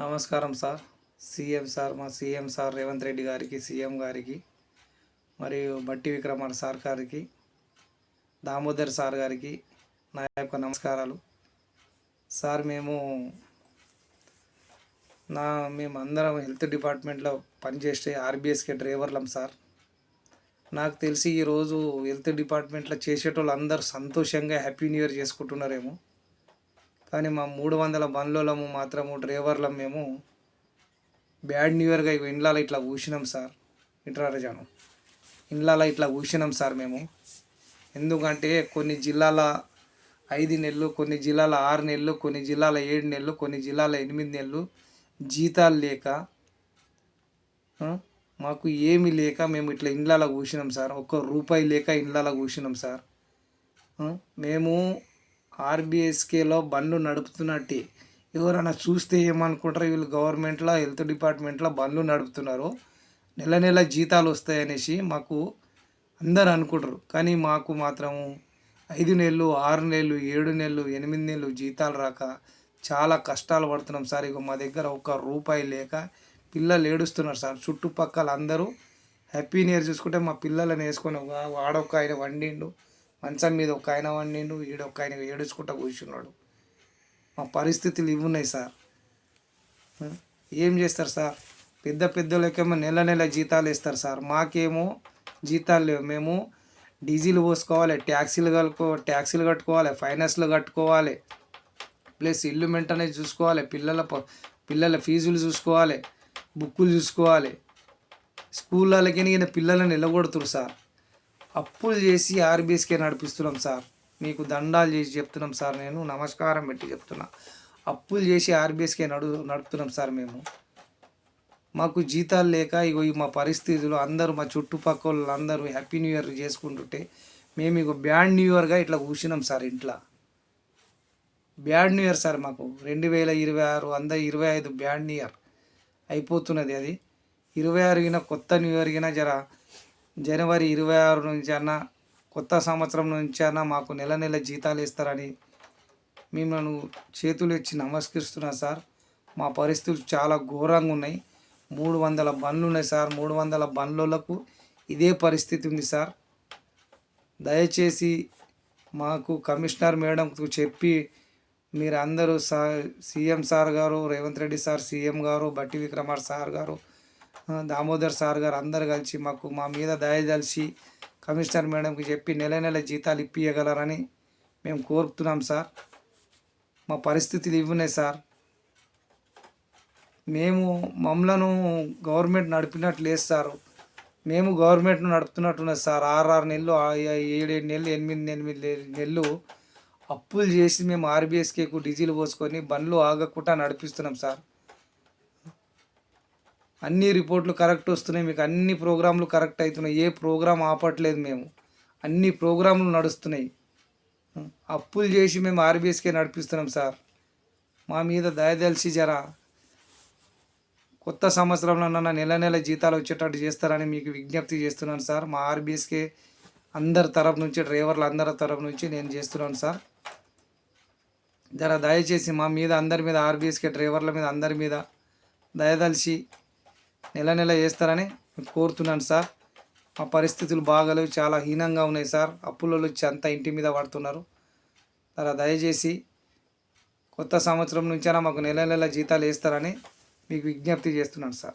నమస్కారం sir. CM sir మా CM sir Revanth Reddy గారికి సీఎం గారికి మరియు బట్టి విక్రమార్ సార్ గారికి దామోదర్ సార్ గారికి నా యొక్క నమస్కారాలు. సార్ మేము నా మేమందరం హెల్త్ డిపార్ట్మెంట్లో పనిచేసే ఆర్బీఎస్కే డ్రైవర్లం సార్. నాకు తెలిసి ఈరోజు హెల్త్ డిపార్ట్మెంట్లో చేసేటోళ్ళు అందరూ సంతోషంగా హ్యాపీ న్యూ ఇయర్ చేసుకుంటున్నారేమో. కానీ మా మూడు వందల బండ్లము మాత్రము డ్రైవర్లం మేము బ్యాడ్ న్యూ ఇయర్గా ఇండ్లలో ఇట్లా ఊసినాం సార్. ఇంట్రారజాను ఇండ్లలో ఇట్లా ఊసినాం సార్ మేము. ఎందుకంటే కొన్ని జిల్లాల ఐదు నెలలు కొన్ని జిల్లాల ఆరు నెలలు కొన్ని జిల్లాల ఏడు నెలలు కొన్ని జిల్లాల ఎనిమిది నెలలు జీతాలు లేక మాకు ఏమీ లేక మేము ఇట్లా ఇండ్లలో కూర్చున్నాం సార్. ఒక్క రూపాయి లేక ఇండ్లలో కూర్చున్నాం సార్. మేము ఆర్బీఎస్కేలో బండ్లు నడుపుతున్నట్టు. ఎవరైనా చూస్తే ఏమనుకుంటారు వీళ్ళు గవర్నమెంట్లో హెల్త్ డిపార్ట్మెంట్లో బండ్లు నడుపుతున్నారు. నెల నెల జీతాలు వస్తాయనేసి మాకు అందరు అనుకుంటారు. కానీ మాకు మాత్రము ఐదు నెలలు ఆరు నెలలు ఏడు నెలలు ఎనిమిది నెలలు జీతాలు రాక చాలా కష్టాలు పడుతున్నాం సార్. ఇక మా దగ్గర ఒక్క రూపాయి లేక పిల్లలు ఏడుస్తున్నారు సార్. చుట్టుపక్కల అందరూ హ్యాపీ నియర్ చూసుకుంటే మా పిల్లలని వేసుకొని ఒక ఆయన వండిండు. మంచం మీద ఒక ఆయన వండిండు ఈడొక్క ఆయన ఏడుచుకుంటా కూర్చున్నాడు. మా పరిస్థితులు ఇవి ఉన్నాయి సార్. ఏం చేస్తారు సార్? పెద్ద పెద్దలకేమో నెల నెల జీతాలు ఇస్తారు సార్. మాకేమో జీతాలు లేవు. మేము డీజిల్ పోసుకోవాలి ట్యాక్సీలు కలుకో ట్యాక్సీలు కట్టుకోవాలి ఫైనాన్స్లు కట్టుకోవాలి. ప్లస్ ఇల్లు మెయింటెనెన్స్ చూసుకోవాలి పిల్లల పిల్లల ఫీజులు చూసుకోవాలి బుక్కులు చూసుకోవాలి. స్కూళ్ళకి ఈయన పిల్లలను నిలగొడుతురు సార్. అప్పులు చేసి ఆర్బీఎస్కే నడిపిస్తున్నాం సార్. మీకు దండాలు చేసి చెప్తున్నాం సార్ నేను. నమస్కారం పెట్టి చెప్తున్నా. అప్పులు చేసి ఆర్బీఎస్కే నడు నడుపుతున్నాం సార్ మేము. మాకు జీతాలు లేక ఇగో ఈ మా పరిస్థితులు అందరూ మా చుట్టుపక్కల అందరూ హ్యాపీ న్యూ ఇయర్ చేసుకుంటుంటే మేము ఇగో బ్యాండ్ న్యూ ఇయర్గా ఇట్లా కూర్చున్నాం సార్ ఇంట్లో. బ్యాడ్ న్యూ ఇయర్ సార్ మాకు. రెండు వేల ఇరవై ఆరు వంద ఇరవై ఐదు బ్యాడ్ న్యూ ఇయర్ అయిపోతున్నది అది. ఇరవై ఆరుగిన కొత్త న్యూ ఇయర్ జర జనవరి ఇరవై ఆరు నుంచి అన్న కొత్త సంవత్సరం నుంచి అన్న మాకు నెల నెల జీతాలు ఇస్తారని మిమ్మల్ని చేతులు ఇచ్చి నమస్కరిస్తున్నా సార్. మా పరిస్థితులు చాలా ఘోరంగా ఉన్నాయి. మూడు వందల బండ్లు ఉన్నాయి సార్. మూడు వందల బండ్లకు ఇదే పరిస్థితి ఉంది సార్. దయచేసి మాకు కమిషనర్ మేడంకు చెప్పి మీరు అందరూ సా సీఎం సార్ గారు రేవంత్ రెడ్డి సార్ సీఎం గారు బట్టి విక్రమార్ సార్ గారు దామోదర్ సార్ గారు అందరు కలిసి మాకు మా మీద దయదలిచి కమిషనర్ మేడంకి చెప్పి నెల నెల జీతాలు ఇప్పియగలరని మేము కోరుతున్నాం సార్. మా పరిస్థితులు ఇవ్వన్నాయి సార్. మేము మమ్మలను గవర్నమెంట్ నడిపినట్లు లేదు సార్. మేము గవర్నమెంట్ను నడుపుతున్నట్టున్నది సార్. ఆరు నెలలు ఏడేడు నెలలు ఎనిమిది ఎనిమిది నెలలు అప్పులు చేసి మేము ఆర్బీఎస్కేకు డీజిల్ పోసుకొని బండ్లు ఆగకుండా నడిపిస్తున్నాం సార్. అన్ని రిపోర్ట్లు కరెక్ట్ వస్తున్నాయి మీకు అన్ని ప్రోగ్రాంలు కరెక్ట్ అవుతున్నాయి ఏ ప్రోగ్రాం ఆపట్లేదు మేము. అన్ని ప్రోగ్రాంలు నడుస్తున్నాయి. అప్పులు చేసి మేము ఆర్బీఎస్కే నడిపిస్తున్నాం సార్. మా మీద దయదలిసి జరా కొత్త సంవత్సరంలో నన్న నెల నెల జీతాలు వచ్చేటట్టు చేస్తారని మీకు విజ్ఞప్తి చేస్తున్నాను సార్. మా ఆర్బీఎస్కే అందరి తరపు నుంచి డ్రైవర్లు అందరి తరపు నుంచి నేను చేస్తున్నాను సార్. జర దయచేసి మా మీద అందరి మీద ఆర్బీఎస్కే డ్రైవర్ల మీద అందరి మీద దయదలిచి నెల నెల చేస్తారని కోరుతున్నాను సార్. మా పరిస్థితులు బాగాలేవు చాలా హీనంగా ఉన్నాయి సార్. అప్పులలో వచ్చి అంతా ఇంటి మీద పడుతున్నారు. జర దయచేసి కొత్త సంవత్సరం నుంచైనా మాకు నెల నెల జీతాలు వేస్తారని మీకు విజ్ఞప్తి చేస్తున్నాను సార్.